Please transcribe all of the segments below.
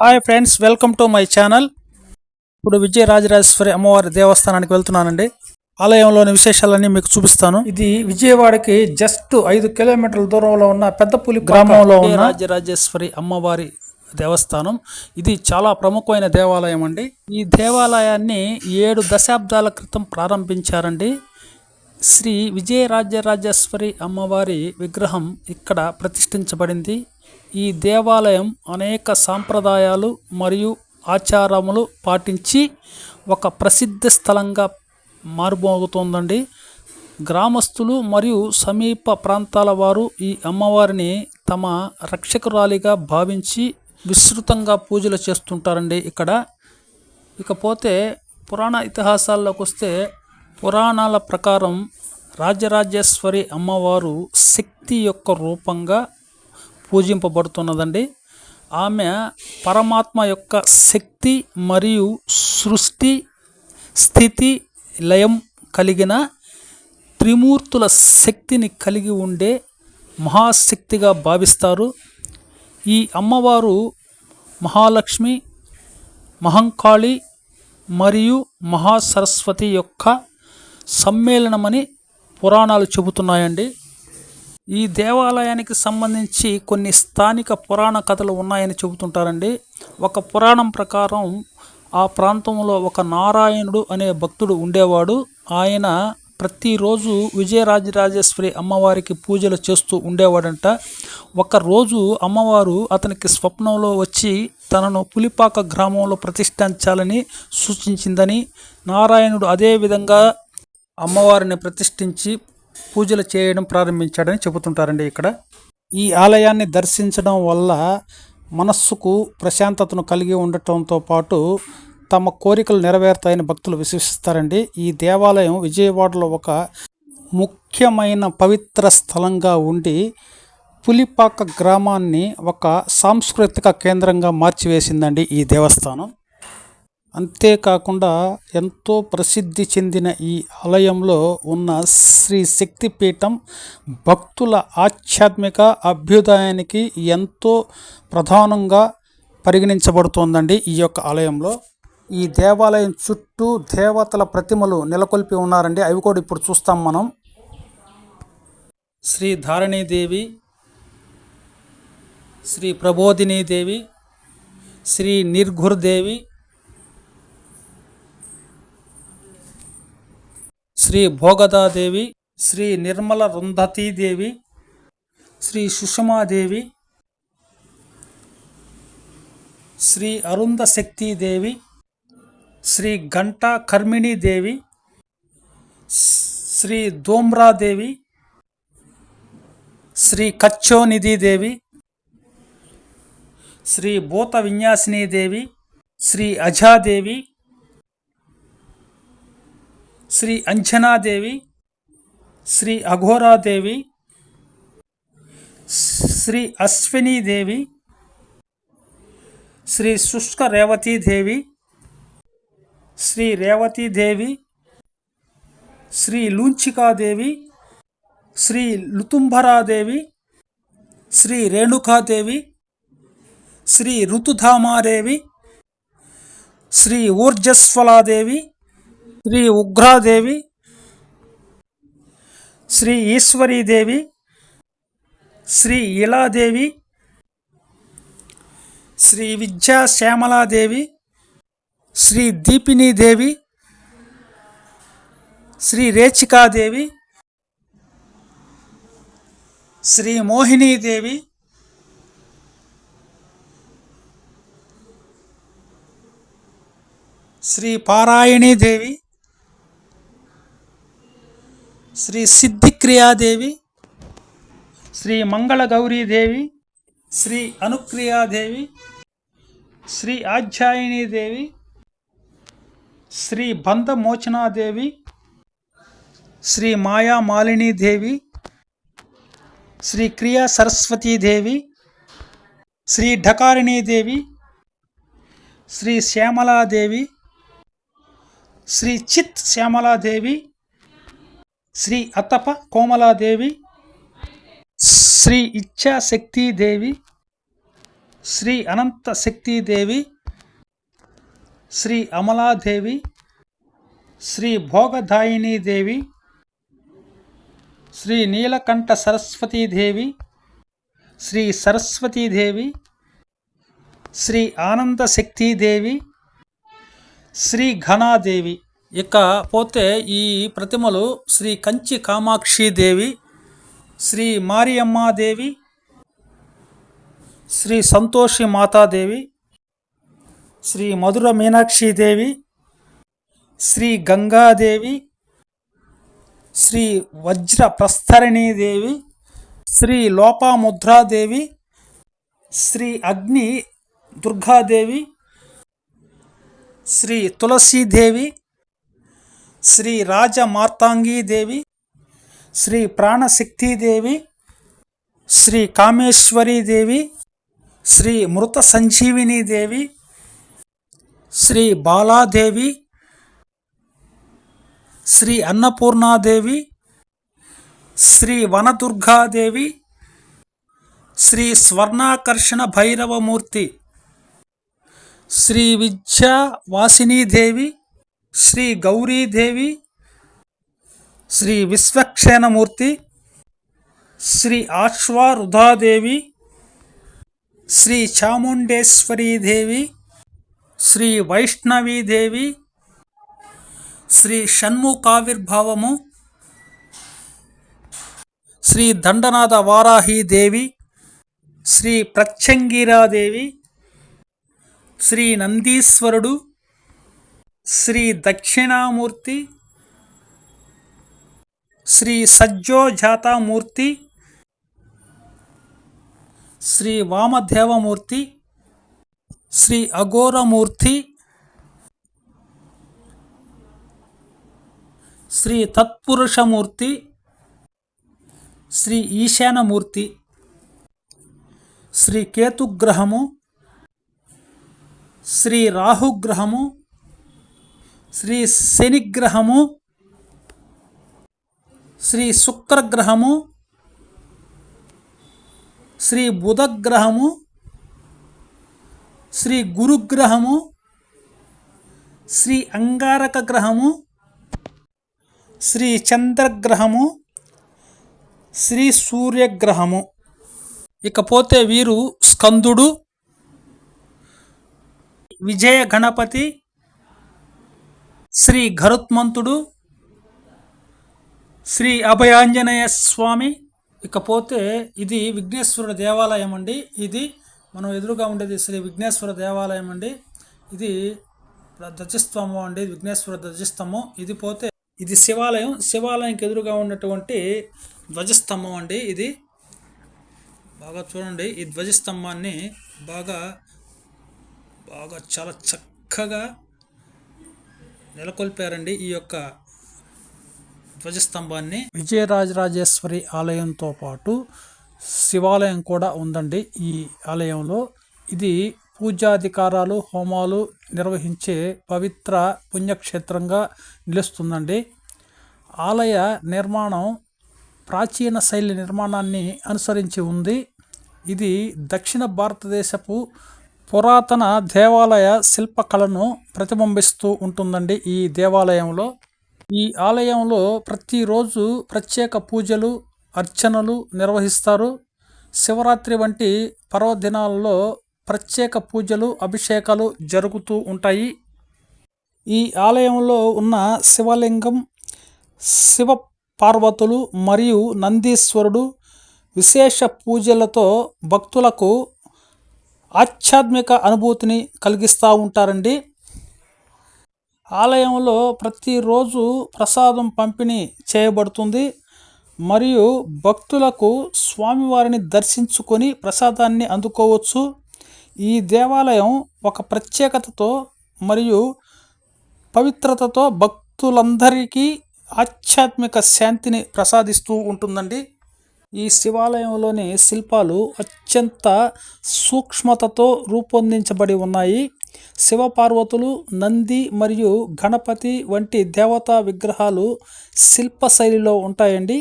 Hi friends welcome to my channel. ఇప్పుడు విజయ రాజరాజేశ్వరి అమ్మవారి దేవస్థానానికి వెళ్తున్నానండి. ఆలయంలోని విశేషాలన్నీ మీకు చూపిస్తాను. ఇది విజయవాడకి జస్ట్ ఐదు కిలోమీటర్ల దూరంలో ఉన్న పెద్దపులి గ్రామంలో ఉన్న రాజరాజేశ్వరి అమ్మవారి దేవస్థానం. ఇది చాలా ప్రముఖమైన దేవాలయం అండి. ఈ దేవాలయాన్ని ఏడు దశాబ్దాల క్రితం ప్రారంభించారండి. శ్రీ విజయరాజరాజేశ్వరి అమ్మవారి విగ్రహం ఇక్కడ ప్రతిష్ఠించబడింది. ఈ దేవాలయం అనేక సాంప్రదాయాలు మరియు ఆచారములు పాటించి ఒక ప్రసిద్ధ స్థలంగా మారుమోగుతోందండి గ్రామస్తులు మరియు సమీప ప్రాంతాల వారు ఈ అమ్మవారిని తమ రక్షకురాలిగా భావించి విస్తృతంగా పూజలు చేస్తుంటారండి ఇక్కడ. ఇకపోతే పురాణ ఇతిహాసాల్లోకి వస్తే పురాణాల ప్రకారం రాజరాజేశ్వరి అమ్మవారు శక్తి యొక్క రూపంగా పూజింపబడుతున్నదండి. ఆమె పరమాత్మ యొక్క శక్తి మరియు సృష్టి స్థితి లయం కలిగిన త్రిమూర్తుల శక్తిని కలిగి ఉండే మహాశక్తిగా భావిస్తారు. ఈ అమ్మవారు మహాలక్ష్మి మహంకాళి మరియు మహాసరస్వతి యొక్క సమ్మేళనమని పురాణాలు చెబుతున్నాయండి. ఈ దేవాలయానికి సంబంధించి కొన్ని స్థానిక పురాణ కథలు ఉన్నాయని చెబుతుంటారండి. ఒక పురాణం ప్రకారం ఆ ప్రాంతంలో ఒక నారాయణుడు అనే భక్తుడు ఉండేవాడు. ఆయన ప్రతిరోజు విజయరాజరాజేశ్వరి అమ్మవారికి పూజలు చేస్తూ ఉండేవాడంట. ఒక రోజు అమ్మవారు అతనికి స్వప్నంలో వచ్చి తనను పులిపాక గ్రామంలో ప్రతిష్ఠించాలని సూచించిందని నారాయణుడు అదేవిధంగా అమ్మవారిని ప్రతిష్ఠించి పూజలు చేయడం ప్రారంభించాడని చెబుతుంటారండి ఇక్కడ. ఈ ఆలయాన్ని దర్శించడం వల్ల మనస్సుకు ప్రశాంతతను కలిగి ఉండటంతో పాటు తమ కోరికలు నెరవేరుతాయని భక్తులు విశ్వసిస్తారండి. ఈ దేవాలయం విజయవాడలో ఒక ముఖ్యమైన పవిత్ర స్థలంగా ఉండి పులిపాక గ్రామాన్ని ఒక సాంస్కృతిక కేంద్రంగా మార్చివేసిందండి ఈ దేవస్థానం. అంతేకాకుండా ఎంతో ప్రసిద్ధి చెందిన ఈ ఆలయంలో ఉన్న శ్రీ శక్తిపీఠం భక్తుల ఆధ్యాత్మిక అభ్యుదయానికి ఎంతో ప్రధానంగా పరిగణించబడుతోందండి ఈ యొక్క ఆలయంలో. ఈ దేవాలయం చుట్టూ దేవతల ప్రతిమలు నెలకొల్పి ఉన్నారండి. అవి కూడా ఇప్పుడు చూస్తాం మనం. శ్రీ ధారణీదేవి శ్రీ ప్రబోధినీదేవి శ్రీ నిర్ఘుర్దేవి శ్రీ భోగదాదేవి శ్రీ నిర్మల రుంధతీదేవి శ్రీ సుషమాదేవి శ్రీ అరుంధ శక్తిదేవి శ్రీ ఘంటా కర్మిణీదేవి శ్రీ దోమ్రాదేవి శ్రీ కచ్చోనిధిదేవి శ్రీ భూత విన్యాసినీదేవి శ్రీ అజాదేవి శ్రీ అంజనాదేవి శ్రీ అఘోరాదేవి శ్రీ అశ్వినీదేవి శ్రీ శుష్క రేవతీదేవి శ్రీ రేవతీదేవి శ్రీ లూంచికాదేవి శ్రీ లుతుంభరాదేవి శ్రీ రేణుకాదేవి శ్రీ ఋతుధామాదేవి శ్రీ ఊర్జస్వలాదేవి శ్రీ ఉగ్రాదేవి శ్రీ ఈశ్వరీదేవి శ్రీ ఇలాదేవి శ్రీ విద్యా శ్యామలాదేవి శ్రీ దీపినీదేవి శ్రీ రేచికాదేవి శ్రీ మోహినీదేవి శ్రీ పారాయణీదేవి శ్రీ సిద్ధిక్రియాదేవి శ్రీ మంగళ గౌరీదేవి శ్రీ అనుక్రియాదేవి శ్రీ ఆధ్యాయినీదేవి శ్రీ బంధమోచనాదేవి శ్రీ మాయా మాలినీదేవి శ్రీ క్రియా సరస్వతీదేవి శ్రీ ఢకారిణీదేవి శ్రీ శ్యామలాదేవి శ్రీ చిత్ శ్యామలాదేవి శ్రీ అతప కోమలాదేవి శ్రీ ఇచ్చాశక్తిదేవి శ్రీ అనంత శక్తిదేవి శ్రీ అమలాదేవి శ్రీ భోగదాయినీదేవి శ్రీ నీలకంఠ సరస్వతీదేవి శ్రీ సరస్వతీదేవి శ్రీ ఆనంద శక్తిదేవి శ్రీ ఘనాదేవి ఇక పోతే ఈ ప్రతిమలు శ్రీ కంచి కామాక్షిదేవి శ్రీ మారియమ్మాదేవి శ్రీ సంతోషి మాతాదేవి శ్రీ మధుర మీనాక్షిదేవి శ్రీ గంగాదేవి శ్రీ వజ్ర ప్రస్తరణీదేవి శ్రీ లోపాముద్రాదేవి శ్రీ అగ్ని దుర్గాదేవి శ్రీ తులసీదేవి శ్రీ రాజ మార్తాంగీదేవి శ్రీ ప్రాణశక్తిదేవి శ్రీ కామేశ్వరీదేవి శ్రీ మృత సంజీవినీదేవి శ్రీ బాలాదేవి శ్రీ అన్నపూర్ణాదేవి శ్రీ వనదుర్గాదేవి శ్రీ స్వర్ణాకర్షణ భైరవమూర్తి శ్రీ విద్యా వాసినీదేవి శ్రీ గౌరీదేవి శ్రీ విశ్వక్షేణమూర్తి శ్రీ ఆశ్వారుధాదేవి శ్రీ చాముండేశ్వరీదేవి శ్రీ వైష్ణవీదేవి శ్రీ షణ్ముఖావిర్భావము శ్రీ దండనాథ వారాహీదేవి శ్రీ ప్రత్యంగిరాదేవి శ్రీ నందీశ్వరుడు శ్రీ దక్షిణామూర్తి శ్రీ సజ్జోజాతామూర్తి శ్రీ వామదేవమూర్తి శ్రీ అఘోరమూర్తి శ్రీ తత్పురుషమూర్తి శ్రీ ఈశానమూర్తి శ్రీ కేతుగ్రహము శ్రీ రాహుగ్రహము శ్రీ శనిగ్రహము శ్రీ శుక్రగ్రహము శ్రీ బుధగ్రహము శ్రీ గురుగ్రహము శ్రీ అంగారక గ్రహము శ్రీ చంద్రగ్రహము శ్రీ సూర్యగ్రహము. ఇకపోతే వీరు స్కందుడు విజయ గణపతి శ్రీ గరుత్మంతుడు శ్రీ అభయాంజనేయ స్వామి. ఇకపోతే ఇది విఘ్నేశ్వరుడు దేవాలయం అండి. ఇది మనం ఎదురుగా ఉండేది శ్రీ విఘ్నేశ్వర దేవాలయం అండి. ఇది ధ్వజస్తంభం అండి. విఘ్నేశ్వర ధ్వజస్తంభం. ఇది పోతే ఇది శివాలయం. శివాలయంకి ఎదురుగా ఉన్నటువంటి ధ్వజస్తంభం అండి ఇది. బాగా చూడండి. ఈ ధ్వజస్తంభాన్ని బాగా బాగా చాలా చక్కగా నెలకొల్పారండి ఈ యొక్క ధ్వజస్తంభాన్ని. విజయరాజరాజేశ్వరి ఆలయంతో పాటు శివాలయం కూడా ఉందండి ఈ ఆలయంలో. ఇది పూజాధికారాలు హోమాలు నిర్వహించే పవిత్ర పుణ్యక్షేత్రంగా నిలుస్తుందండి. ఆలయ నిర్మాణం ప్రాచీన శైలి నిర్మాణాన్ని అనుసరించి ఉంది. ఇది దక్షిణ భారతదేశపు పురాతన దేవాలయ శిల్పకళను ప్రతిబింబిస్తూ ఉంటుందండి ఈ దేవాలయంలో. ఈ ఆలయంలో ప్రతిరోజు ప్రత్యేక పూజలు అర్చనలు నిర్వహిస్తారు. శివరాత్రి వంటి పర్వదినాలలో ప్రత్యేక పూజలు అభిషేకాలు జరుగుతూ ఉంటాయి. ఈ ఆలయంలో ఉన్న శివలింగం శివ పార్వతులు మరియు నందీశ్వరుడు విశేష పూజలతో భక్తులకు ఆధ్యాత్మిక అనుభూతిని కలిగిస్తూ ఉంటారండి. ఆలయంలో ప్రతిరోజు ప్రసాదం పంపిణీ చేయబడుతుంది. మరియు భక్తులకు స్వామివారిని దర్శించుకొని ప్రసాదాన్ని అందుకోవచ్చు. ఈ దేవాలయం ఒక ప్రత్యేకతతో మరియు పవిత్రతతో భక్తులందరికీ ఆధ్యాత్మిక శాంతిని ప్రసాదిస్తూ ఉంటుందండి. ఈ శివాలయంలోని శిల్పాలు అత్యంత సూక్ష్మతతో రూపొందించబడి ఉన్నాయి. శివపార్వతులు నంది మరియు గణపతి వంటి దేవతా విగ్రహాలు శిల్ప శైలిలో ఉంటాయండి.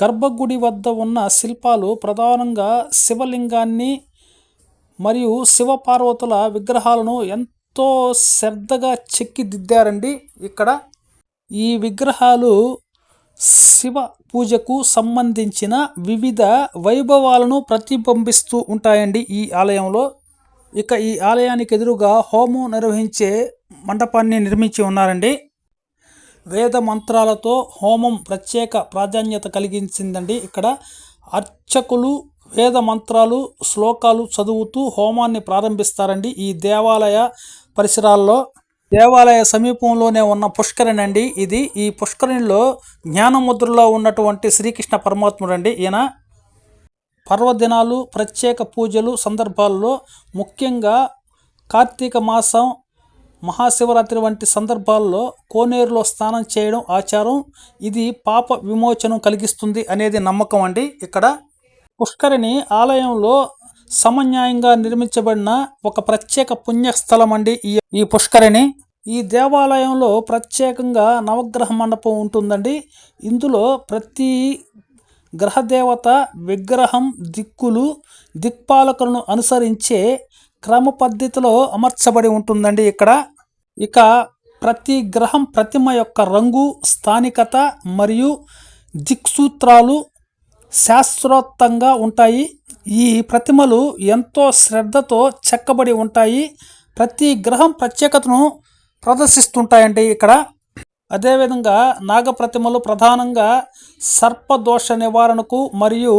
గర్భగుడి వద్ద ఉన్న శిల్పాలు ప్రధానంగా శివలింగాన్ని మరియు శివపార్వతుల విగ్రహాలను ఎంతో శ్రద్ధగా చెక్కిదిద్దారండి ఇక్కడ ఈ విగ్రహాలు శివ పూజకు సంబంధించిన వివిధ వైభవాలను ప్రతిబింబిస్తూ ఉంటాయండి ఈ ఆలయంలో. ఇక ఈ ఆలయానికి ఎదురుగా హోమం నిర్వహించే మండపాన్ని నిర్మించి ఉన్నారండి. వేద మంత్రాలతో హోమం ప్రత్యేక ప్రాధాన్యత కలిగించిందండి. ఇక్కడ అర్చకులు వేద మంత్రాలు శ్లోకాలు చదువుతూ హోమాన్ని ప్రారంభిస్తారండి ఈ దేవాలయ పరిసరాల్లో. దేవాలయ సమీపంలోనే ఉన్న పుష్కరిణి అండి ఇది. ఈ పుష్కరిణిలో జ్ఞానముద్రలో ఉన్నటువంటి శ్రీకృష్ణ పరమాత్ముడు అండి ఈయన పర్వదినాలు ప్రత్యేక పూజలు సందర్భాల్లో ముఖ్యంగా కార్తీక మాసం మహాశివరాత్రి వంటి సందర్భాల్లో కోనేరులో స్నానం చేయడం ఆచారం. ఇది పాప విమోచనం కలిగిస్తుంది అనేది నమ్మకం అండి. ఇక్కడ పుష్కరిణి ఆలయంలో సమన్యాయంగా నిర్మించబడిన ఒక ప్రత్యేక పుణ్యస్థలం అండి ఈ ఈ పుష్కరిణి. ఈ దేవాలయంలో ప్రత్యేకంగా నవగ్రహ మండపం ఉంటుందండి. ఇందులో ప్రతి గ్రహదేవత విగ్రహం దిక్కులు దిక్పాలకులను అనుసరించే క్రమ పద్ధతిలో అమర్చబడి ఉంటుందండి ఇక్కడ. ఇక ప్రతి గ్రహం ప్రతిమ యొక్క రంగు స్థానికత మరియు దిక్సూత్రాలు శాస్త్రోత్తంగా ఉంటాయి. ఈ ప్రతిమలు ఎంతో శ్రద్ధతో చెక్కబడి ఉంటాయి. ప్రతి గ్రహం ప్రత్యేకతను ప్రదర్శిస్తుంటాయండి ఇక్కడ. అదేవిధంగా నాగ ప్రతిమలు ప్రధానంగా సర్పదోష నివారణకు మరియు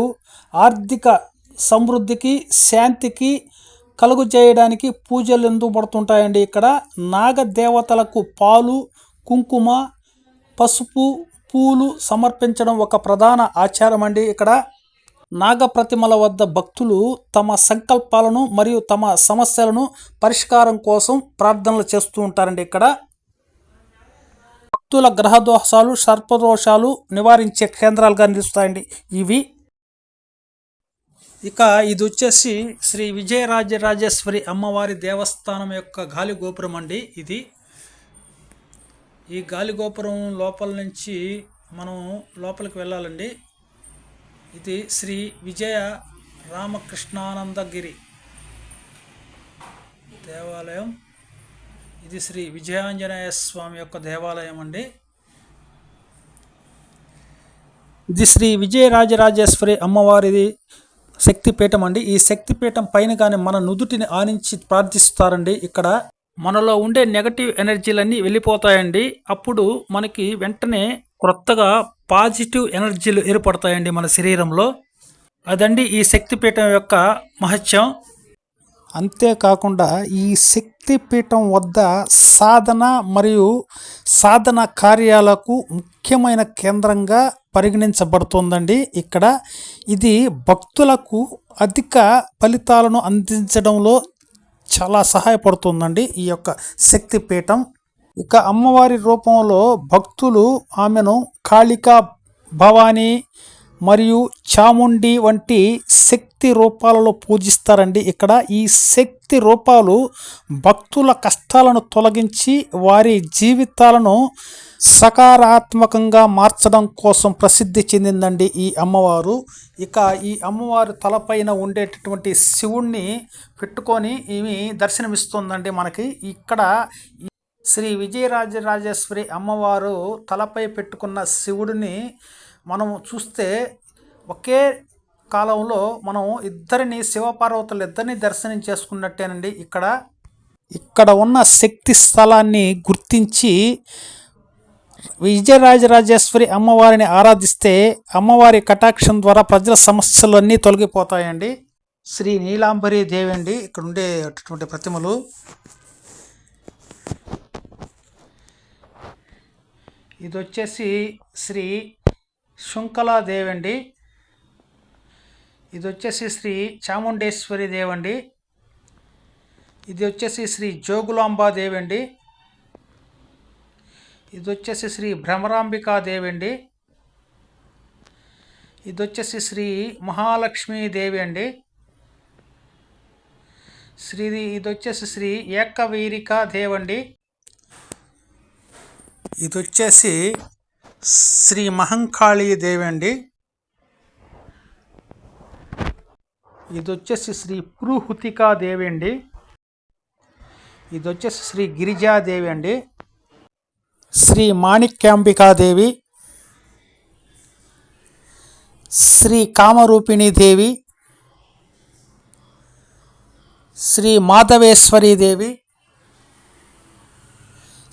ఆర్థిక సమృద్ధికి శాంతికి కలుగు చేయడానికి పూజలు ఎందుబడుతుంటాయండి ఇక్కడ. నాగ దేవతలకు పాలు కుంకుమ పసుపు పూలు సమర్పించడం ఒక ప్రధాన ఆచారం అండి ఇక్కడ. నాగప్రతిమల వద్ద భక్తులు తమ సంకల్పాలను మరియు తమ సమస్యలను పరిష్కారం కోసం ప్రార్థనలు చేస్తూ ఉంటారండి ఇక్కడ. భక్తుల గ్రహదోషాలు సర్పదోషాలు నివారించే కేంద్రాలుగా నిలుస్తాయండి ఇవి. ఇక ఇది వచ్చేసి శ్రీ విజయరాజరాజేశ్వరి అమ్మవారి దేవస్థానం యొక్క గాలి గోపురం అండి ఇది. ఈ గాలి గోపురం లోపల నుంచి మనం లోపలికి వెళ్ళాలండి. ఇది శ్రీ విజయ రామకృష్ణానందగిరి దేవాలయం. ఇది శ్రీ విజయాంజనేయ స్వామి యొక్క దేవాలయం అండి. ఇది శ్రీ విజయరాజరాజేశ్వరి అమ్మవారిది శక్తిపీఠం అండి. ఈ శక్తిపీఠం పైన కానీ మన నుదుటిని ఆనించి ప్రార్థిస్తారండి. ఇక్కడ మనలో ఉండే నెగటివ్ ఎనర్జీలన్నీ వెళ్ళిపోతాయండి. అప్పుడు మనకి వెంటనే క్రొత్తగా పాజిటివ్ ఎనర్జీలు ఏర్పడతాయండి మన శరీరంలో. అదండి ఈ శక్తిపీఠం యొక్క మహత్యం. అంతేకాకుండా ఈ శక్తిపీఠం వద్ద సాధన మరియు సాధన కార్యాలకు ముఖ్యమైన కేంద్రంగా పరిగణించబడుతోందండి ఇక్కడ. ఇది భక్తులకు అధిక ఫలితాలను అందించడంలో చాలా సహాయపడుతుందండి ఈ యొక్క శక్తిపీఠం. ఇక అమ్మవారి రూపంలో భక్తులు ఆమెను కాళికా భవానీ మరియు చాముండి వంటి శక్తి రూపాలలో పూజిస్తారండి. ఇక్కడ ఈ శక్తి రూపాలు భక్తుల కష్టాలను తొలగించి వారి జీవితాలను సకారాత్మకంగా మార్చడం కోసం ప్రసిద్ధి చెందిందండి ఈ అమ్మవారు. ఇక ఈ అమ్మవారి తలపైన ఉండేటటువంటి శివుణ్ణి పెట్టుకొని ఈమె దర్శనమిస్తుందండి మనకి. ఇక్కడ శ్రీ విజయరాజరాజేశ్వరి అమ్మవారు తలపై పెట్టుకున్న శివుడిని మనం చూస్తే ఒకే కాలంలో మనం ఇద్దరిని శివపార్వతులు ఇద్దరిని దర్శనం చేసుకున్నట్టేనండి ఇక్కడ. ఇక్కడ ఉన్న శక్తి స్థలాన్ని గుర్తించి విజయరాజరాజేశ్వరి అమ్మవారిని ఆరాధిస్తే అమ్మవారి కటాక్షం ద్వారా ప్రజల సమస్యలన్నీ తొలగిపోతాయండి. శ్రీ నీలాంబరి దేవి అండి. ఇక్కడ ఉండేటటువంటి ప్రతిమలు. ఇది వచ్చేసి శ్రీ శుంకలాదేవి అండి ఇది వచ్చేసి శ్రీ చాముండేశ్వరి దేవండి. ఇది వచ్చేసి శ్రీ జోగులాంబాదేవి అండి ఇది వచ్చేసి శ్రీ భ్రమరాంబికాదేవి అండి ఇది వచ్చేసి శ్రీ మహాలక్ష్మీదేవి అండి శ్రీ ఇది వచ్చేసి శ్రీ ఏకవీరికా దేవండి ఇది వచ్చేసి శ్రీ మహంకాళీ దేవి అండి. ఇది వచ్చేసి శ్రీ పురుహుతికా దేవి అండి. ఇది వచ్చేసి శ్రీ గిరిజాదేవి అండి. శ్రీ మాణిక్యాంబికాదేవి శ్రీ కామరూపిణి దేవి. శ్రీ మాధవేశ్వరి దేవి.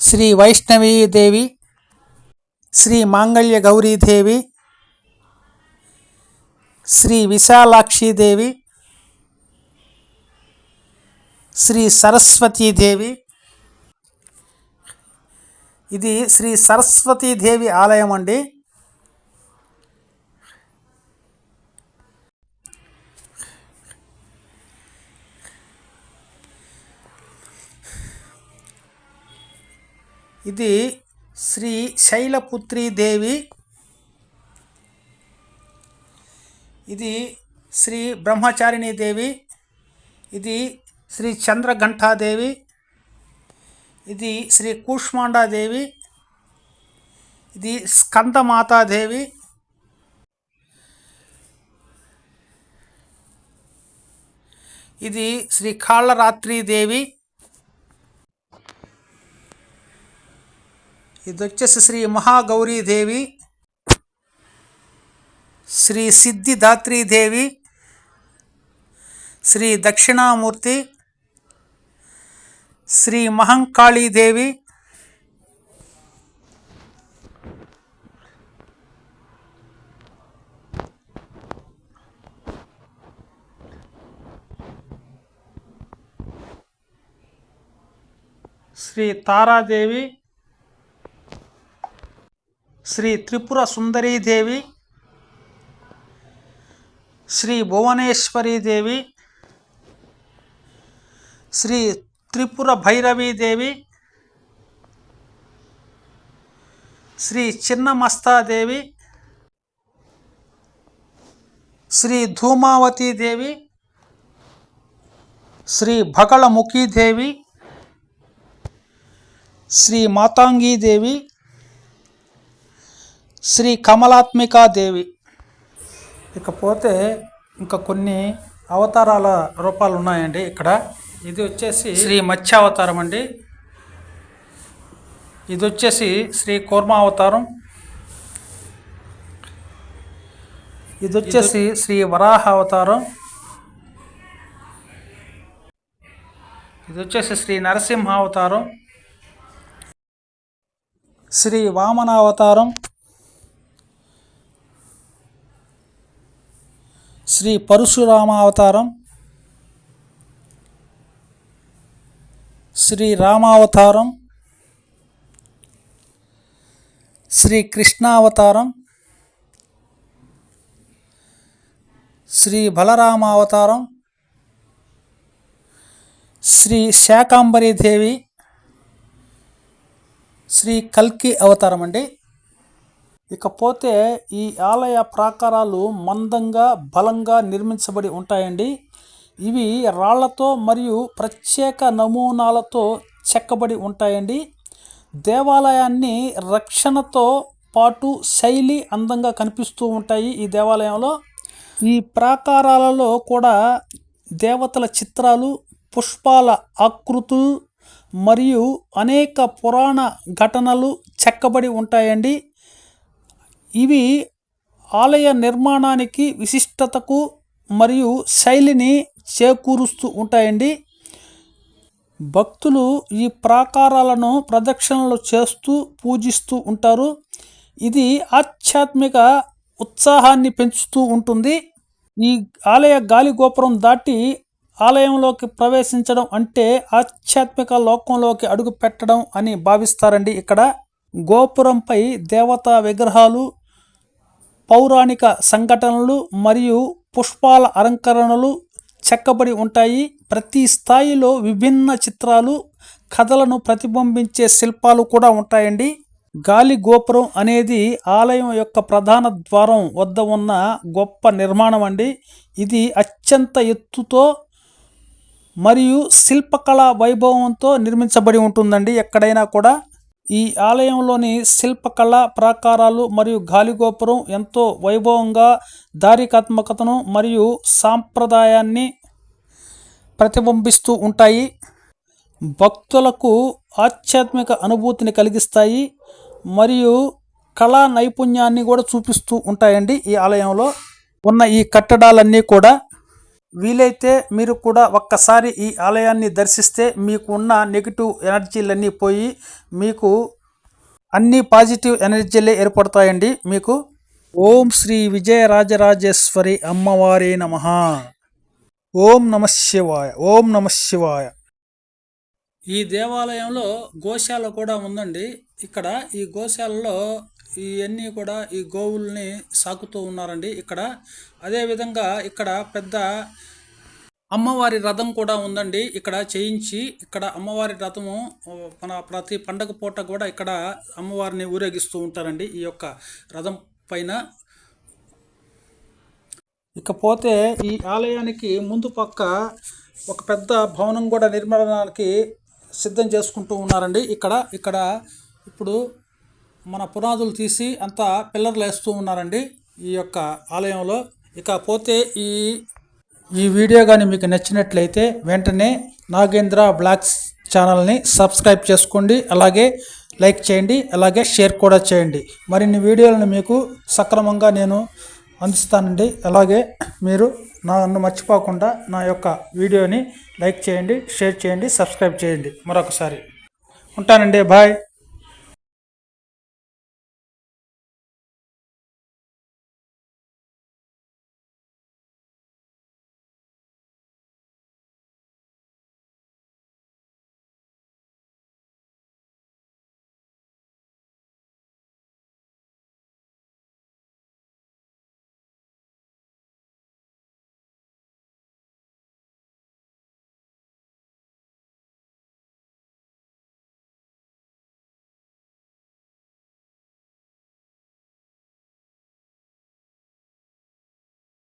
శ్రీ వైష్ణవీదేవి శ్రీ మాంగళ్య గౌరీదేవి శ్రీ విశాలాక్షిదేవి శ్రీ సరస్వతీదేవి ఇది శ్రీ సరస్వతీదేవి ఆలయం అండి. ఇది శ్రీ శైలపుత్రి దేవి. ఇది శ్రీ బ్రహ్మచారిణి దేవి. ఇది శ్రీ చంద్రఘంటాదేవి ఇది శ్రీ కూష్మాండాదేవి ఇది స్కందమాతాదేవి ఇది శ్రీ కాళ్ళరాత్రిదేవి ఇది వచ్చేసి శ్రీ మహాగౌరీదేవి శ్రీ సిద్ధిదాత్రీదేవి శ్రీ దక్షిణామూర్తి శ్రీ మహంకాళీదేవి శ్రీ తారాదేవి శ్రీ త్రిపుర సుందరీదేవి శ్రీ భువనేశ్వరీదేవి శ్రీ త్రిపుర భైరవీదేవి శ్రీ చిన్నమస్తాదేవి శ్రీ ధూమావతీదేవి శ్రీ భగళముఖీదేవి శ్రీ మాతాంగీదేవి శ్రీ కమలాత్మికాదేవి ఇకపోతే ఇంకా కొన్ని అవతారాల రూపాలు ఉన్నాయండి ఇక్కడ. ఇది వచ్చేసి శ్రీ మత్స్య అవతారం అండి. ఇది వచ్చేసి శ్రీ కూర్మ అవతారం ఇది వచ్చేసి శ్రీ వరాహ అవతారం ఇది వచ్చేసి శ్రీ నరసింహ అవతారం శ్రీ వామన అవతారం శ్రీ పరశురామ అవతారం శ్రీ రామావతారం శ్రీ కృష్ణావతారం శ్రీ బలరామావతారం శ్రీ శాకాంబరి దేవి శ్రీ కల్కి అవతారం అండి. ఇకపోతే ఈ ఆలయ ప్రాకారాలు మందంగా బలంగా నిర్మించబడి ఉంటాయండి. ఇవి రాళ్ళతో మరియు ప్రత్యేక నమూనాలతో చెక్కబడి ఉంటాయండి. దేవాలయాన్ని రక్షణతో పాటు శైలి అందంగా కనిపిస్తూ ఉంటాయి ఈ దేవాలయంలో. ఈ ప్రాకారాలలో కూడా దేవతల చిత్రాలు పుష్పాల ఆకృతులు మరియు అనేక పురాణ ఘటనలు చెక్కబడి ఉంటాయండి. ఇవి ఆలయ నిర్మాణానికి విశిష్టతకు మరియు శైలిని చేకూరుస్తూ ఉంటాయండి. భక్తులు ఈ ప్రాకారాలను ప్రదక్షిణలు చేస్తూ పూజిస్తూ ఉంటారు. ఇది ఆధ్యాత్మిక ఉత్సాహాన్ని పెంచుతూ ఉంటుంది. ఈ ఆలయ గాలి గోపురం దాటి ఆలయంలోకి ప్రవేశించడం అంటే ఆధ్యాత్మిక లోకంలోకి అడుగు పెట్టడం అని భావిస్తారండి ఇక్కడ. గోపురంపై దేవతా విగ్రహాలు పౌరాణిక సంఘటనలు మరియు పుష్పాల అలంకరణలు చెక్కబడి ఉంటాయి. ప్రతి స్థాయిలో విభిన్న చిత్రాలు కథలను ప్రతిబింబించే శిల్పాలు కూడా ఉంటాయండి. గాలి గోపురం అనేది ఆలయం యొక్క ప్రధాన ద్వారం వద్ద ఉన్న గొప్ప నిర్మాణం అండి. ఇది అత్యంత ఎత్తుతో మరియు శిల్పకళా వైభవంతో నిర్మించబడి ఉంటుందండి ఎక్కడైనా కూడా. ఈ ఆలయంలోని శిల్పకళ ప్రాకారాలు మరియు గాలిగోపురం ఎంతో వైభవంగా దారికాత్మకతను మరియు సాంప్రదాయాన్ని ప్రతిబింబిస్తూ ఉంటాయి. భక్తులకు ఆధ్యాత్మిక అనుభూతిని కలిగిస్తాయి మరియు కళా నైపుణ్యాన్ని కూడా చూపిస్తూ ఉంటాయండి ఈ ఆలయంలో. ఉన్న ఈ కట్టడాలన్నీ కూడా వీలైతే మీరు కూడా ఒక్కసారి ఈ ఆలయాన్ని దర్శిస్తే మీకు ఉన్న నెగిటివ్ ఎనర్జీలన్నీ పోయి మీకు అన్ని పాజిటివ్ ఎనర్జీలే ఏర్పడతాయండి. మీకు ఓం శ్రీ విజయరాజరాజేశ్వరి అమ్మవారి నమ. ఓం నమ శివాయ ఓం నమ శివాయ. ఈ దేవాలయంలో గోశాల కూడా ఉందండి. ఇక్కడ ఈ గోశాలలో ఇవన్నీ కూడా ఈ గోవుల్ని సాకుతూ ఉన్నారండి ఇక్కడ. అదేవిధంగా ఇక్కడ పెద్ద అమ్మవారి రథం కూడా ఉందండి. ఇక్కడ చేయించి ఇక్కడ అమ్మవారి రథము మన ప్రతి పండగ పూట కూడా ఇక్కడ అమ్మవారిని ఊరేగిస్తూ ఉంటారండి ఈ యొక్క రథం పైన. ఇకపోతే ఈ ఆలయానికి ముందు పక్క ఒక పెద్ద భవనం కూడా నిర్మాణానికి సిద్ధం చేసుకుంటూ ఉన్నారండి. ఇక్కడ ఇక్కడ ఇప్పుడు మన పునాదులు తీసి అంతా పిల్లర్లు వేస్తూ ఉన్నారండి ఈ యొక్క ఆలయంలో. ఇకపోతే ఈ ఈ వీడియో కానీ మీకు నచ్చినట్లయితే వెంటనే నాగేంద్ర బ్లాగ్స్ ఛానల్ని సబ్స్క్రైబ్ చేసుకోండి అలాగే లైక్ చేయండి అలాగే షేర్ కూడా చేయండి. మరిన్ని వీడియోలను మీకు సక్రమంగా నేను అందిస్తానండి. అలాగే మీరు నన్ను మర్చిపోకుండా నా యొక్క వీడియోని లైక్ చేయండి షేర్ చేయండి సబ్స్క్రైబ్ చేయండి. మరొకసారి. ఉంటానండి బాయ్.